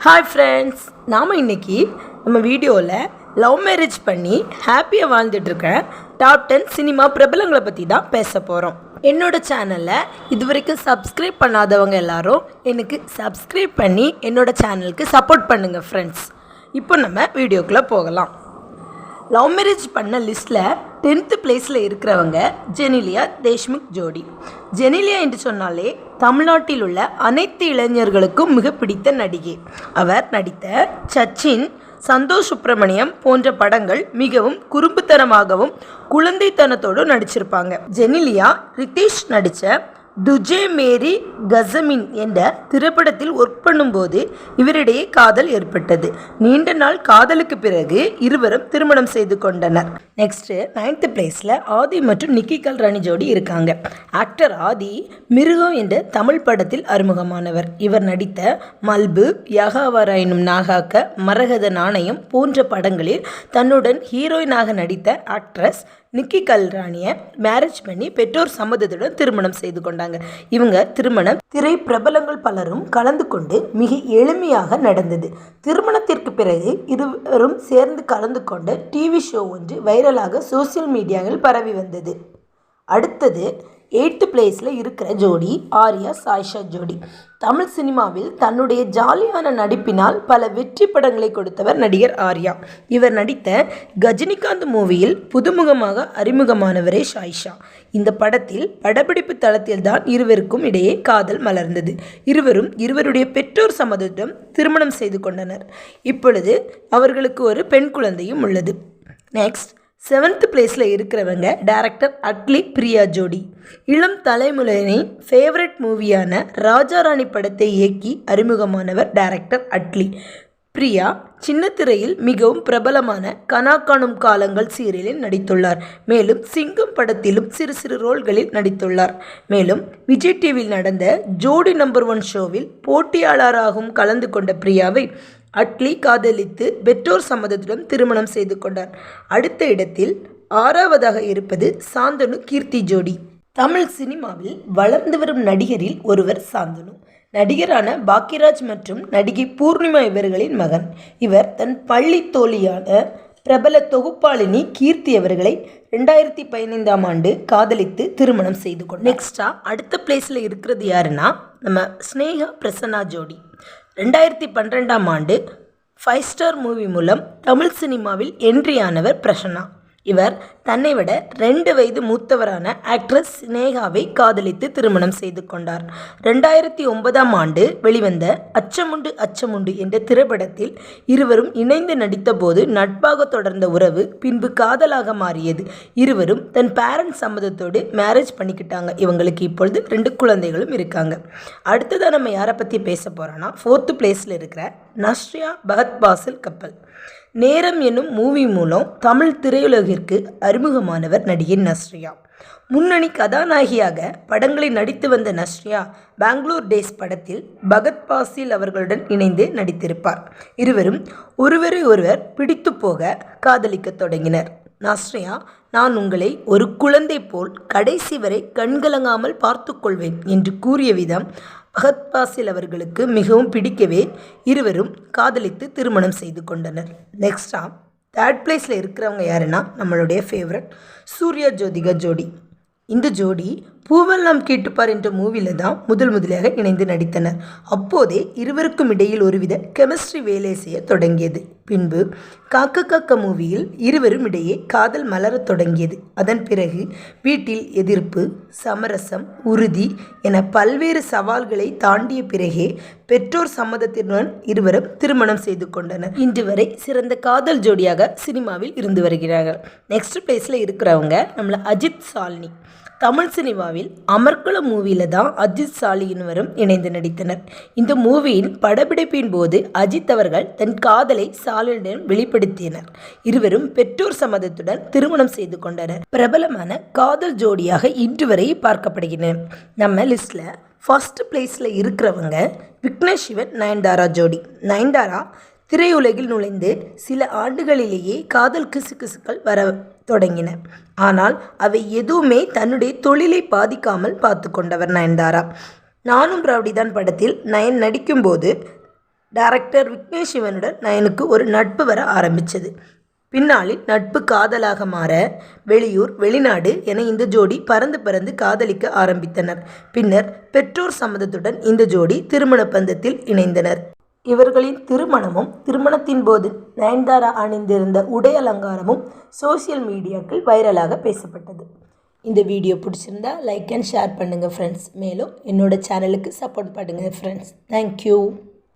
Hi friends நாம் இன்னைக்கு நம்ம வீடியோவில் லவ் மேரேஜ் பண்ணி ஹாப்பியாக வாழ்ந்துட்டுருக்க டாப் டென் சினிமா பிரபலங்களை பற்றி தான் பேச போகிறோம் என்னோடய சேனலை இது வரைக்கும் சப்ஸ்கிரைப் பண்ணாதவங்க எல்லாரும் எனக்கு சப்ஸ்கிரைப் பண்ணி என்னோடய சேனலுக்கு சப்போர்ட் பண்ணுங்கள் ஃப்ரெண்ட்ஸ் இப்போ நம்ம வீடியோக்குள்ளே போகலாம். லவ் மேரேஜ் பண்ண லிஸ்ட்டில் டென்த்து பிளேஸில் இருக்கிறவங்க ஜெனிலியா தேஷ்முக் ஜோடி. ஜெனிலியா என்று சொன்னாலே தமிழ்நாட்டில் உள்ள அனைத்து இளைஞர்களுக்கும் மிக பிடித்த நடிகை. அவர் நடித்த சச்சின் சந்தோஷ் சுப்பிரமணியம் போன்ற படங்கள் மிகவும் குறும்புத்தனமாகவும் குழந்தைத்தனத்தோடும் நடிச்சிருப்பாங்க. ஜெனிலியா ரிதேஷ் நடித்த துஜே மேரி கசமின் என்ற திரைப்படத்தில் ஒர்க் பண்ணும்போது இவரிடையே காதல் ஏற்பட்டது. நீண்ட நாள் காதலுக்கு பிறகு இருவரும் திருமணம் செய்து கொண்டனர். நெக்ஸ்ட்டு நைன்த் பிளேஸில் ஆதி மற்றும் நிக்கி கல்ராணி ஜோடி இருக்காங்க. ஆக்டர் ஆதி மிருகம் என்ற தமிழ் படத்தில் அறிமுகமானவர். இவர் நடித்த மல்பு யகாவராயினும் நாகாக்க மரகத நாணயம் போன்ற படங்களில் தன்னுடன் ஹீரோயினாக நடித்த ஆக்ட்ரஸ் நிக்கி கல்ராணியை மேரேஜ் பண்ணி பெற்றோர் சம்மதத்துடன் திருமணம் செய்து கொண்டாங்க. இவங்க திருமணம் திரை பிரபலங்கள் பலரும் கலந்து கொண்டு மிக எளிமையாக நடந்தது. திருமணத்திற்கு பிறகு இருவரும் சேர்ந்து கலந்து கொண்ட டிவி ஷோ ஒன்று வைரலாக சோசியல் மீடியாவில் பரவி வந்தது. அடுத்தது எயித்து பிளேஸில் இருக்கிற ஜோடி ஆர்யா சாய்ஷா ஜோடி. தமிழ் சினிமாவில் தன்னுடைய ஜாலியான நடிப்பினால் பல வெற்றி படங்களை கொடுத்தவர் நடிகர் ஆர்யா. இவர் நடித்த கஜினிகாந்த் மூவியில் புதுமுகமாக அறிமுகமானவரே சாய்ஷா. இந்த படத்தில் படப்பிடிப்பு தளத்தில் தான் இருவருக்கும் இடையே காதல் மலர்ந்தது. இருவரும் இருவருடைய பெற்றோர் சம்மதத்துடன் திருமணம் செய்து கொண்டனர். இப்பொழுது அவர்களுக்கு ஒரு பெண் குழந்தையும் உள்ளது. நெக்ஸ்ட் செவன்த் பிளேஸில் இருக்கிறவங்க டேரக்டர் அட்லி பிரியா ஜோடி. இளம் தலைமுறையின் ஃபேவரட் மூவியான ராஜா ராணி படத்தை இயக்கி அறிமுகமானவர் டேரக்டர் அட்லி பிரியா சின்னத்திரையில் மிகவும் பிரபலமான கனா காணும் காலங்கள் சீரியலில் நடித்துள்ளார். மேலும் சிங்கம் படத்திலும் சிறு சிறு ரோல்களில் நடித்துள்ளார். மேலும் விஜய் டிவியில் நடந்த ஜோடி நம்பர் ஒன் ஷோவில் போட்டியாளராகவும் கலந்து கொண்ட பிரியாவை அட்லி காதலித்து பெற்றோர் சம்மதத்துடன் திருமணம் செய்து கொண்டார். அடுத்த இடத்தில் ஆறாவதாக இருப்பது சாந்தனு கீர்த்தி ஜோடி. தமிழ் சினிமாவில் வளர்ந்து வரும் நடிகரில் ஒருவர் சாந்தனு. நடிகரான பாக்யராஜ் மற்றும் நடிகை பூர்ணிமா இவர்களின் மகன். இவர் தன் பள்ளி தோழியான பிரபல தொகுப்பாளினி கீர்த்தி அவர்களை ரெண்டாயிரத்தி பதினைந்தாம் ஆண்டு காதலித்து திருமணம் செய்து கொண்டார். நெக்ஸ்டா அடுத்த பிளேஸில் இருக்கிறது யாருன்னா நம்ம ஸ்னேகா பிரசன்னா ஜோடி. ரெண்டாயிரத்தி பன்னிரெண்டாம் ஆண்டு ஃபைவ் ஸ்டார் மூவி மூலம் தமிழ் சினிமாவில் என்ட்ரியானவர் பிரசன்னா. இவர் தன்னை விட ரெண்டு வயது மூத்தவரான ஆக்ட்ரஸ் சினேகாவை காதலித்து திருமணம் செய்து கொண்டார். ரெண்டாயிரத்தி ஒன்பதாம் ஆண்டு வெளிவந்த அச்சமுண்டு அச்சமுண்டு என்ற திரைப்படத்தில் இருவரும் இணைந்து நடித்தபோது நட்பாக தொடர்ந்த உறவு பின்பு காதலாக மாறியது. இருவரும் தன் பேரண்ட்ஸ் சம்மதத்தோடு மேரேஜ் பண்ணிக்கிட்டாங்க. இவங்களுக்கு இப்பொழுது ரெண்டு குழந்தைகளும் இருக்காங்க. அடுத்ததாக நம்ம யாரை பற்றி பேச போகிறோன்னா ஃபோர்த்து பிளேஸில் இருக்கிற நஸ்ரியா பகத் பாசில் கப்பல். நேரம் என்னும் மூவி மூலம் தமிழ் திரையுலகிற்கு அறிமுகமானவர் நடிகை நஸ்ரியா. முன்னணி கதாநாயகியாக படங்களில் நடித்து வந்த நஸ்ரியா பெங்களூர் டேஸ் படத்தில் பகத் பாசில் அவர்களுடன் இணைந்து நடித்திருப்பார். இருவரும் ஒருவரை ஒருவர் பிடித்து போக காதலிக்க தொடங்கினர். நஸ்ரியா நான் உங்களை ஒரு குழந்தை போல் கடைசி வரை கண்கலங்காமல் பார்த்து கொள்வேன் என்று கூறிய விதம் பகத் பாசில் அவர்களுக்கு மிகவும் பிடிக்கவே இருவரும் காதலித்து திருமணம் செய்து கொண்டனர். நெக்ஸ்டா தேர்ட் பிளேஸில் இருக்கிறவங்க யாருன்னா நம்மளுடைய ஃபேவரட் சூர்யா ஜோதிகா ஜோடி. இந்த ஜோடி பூவெல்லாம் கேட்டுப்பார் என்ற மூவியில் தான் முதல் முதலியாக இணைந்து நடித்தனர். அப்போதே இருவருக்கும் இடையில் ஒருவித கெமிஸ்ட்ரி வேலை செய்ய தொடங்கியது. பின்பு காக்க காக்க மூவியில் இருவரும் இடையே காதல் மலரத் தொடங்கியது. அதன் பிறகு வீட்டில் எதிர்ப்பு சமரசம் உறுதி என பல்வேறு சவால்களை தாண்டிய பிறகே பெற்றோர் சம்மதத்தினுடன் இருவரும் திருமணம் செய்து கொண்டனர். இன்று வரை சிறந்த காதல் ஜோடியாக சினிமாவில் இருந்து வருகிறார்கள். நெக்ஸ்ட் பிளேஸில் இருக்கிறவங்க நம்மளை அஜித் சால்னி. தமிழ் சினிமாவில் அமர்குளம் மூவியில் தான் அஜித் சாலியினவரும் இணைந்து நடித்தனர். இந்த மூவியின் படப்பிடிப்பின் போது அஜித் அவர்கள் தன் காதலை சாலினிடம் வெளிப்படுத்தினர். இருவரும் பெற்றோர் சம்மதத்துடன் திருமணம் செய்து கொண்டனர். பிரபலமான காதல் ஜோடியாக இன்று வரை பார்க்கப்படுகின்றனர் நம்ம லிஸ்ட்டில் ஃபர்ஸ்ட் பிளேஸில் இருக்கிறவங்க விக்னேஷ் சிவன் நயன்தாரா ஜோடி. நயன்தாரா திரையுலகில் நுழைந்து சில ஆண்டுகளிலேயே காதல் கிசுகிசுக்கள் வர தொடங்கின. ஆனால் அவை எதுவுமே தன்னுடைய தொழிலை பாதிக்காமல் பார்த்து கொண்டவர் நயன்தாரா. நானும் ரவுடிதான் படத்தில் நயன் நடிக்கும்போது டைரக்டர் விக்னேஷ் சிவனுடன் நயனுக்கு ஒரு நட்பு வர ஆரம்பித்தது பின்னாளில் நட்பு காதலாக மாற வெளியூர் வெளிநாடு என இந்த ஜோடி பறந்து பறந்து காதலிக்க ஆரம்பித்தனர். பின்னர் பெற்றோர் சம்மதத்துடன் இந்த ஜோடி திருமண பந்தத்தில் இணைந்தனர். இவர்களின் திருமணமும் திருமணத்தின் போது நயன்தாரா அணிந்திருந்த உடை அலங்காரமும் சோஷியல் மீடியாக்கள் வைரலாக பேசப்பட்டது. இந்த வீடியோ பிடிச்சிருந்தா லைக் அண்ட் ஷேர் பண்ணுங்கள் ஃப்ரெண்ட்ஸ் மேலும் என்னோட சேனலுக்கு சப்போர்ட் பண்ணுங்கள் ஃப்ரெண்ட்ஸ் தேங்க்யூ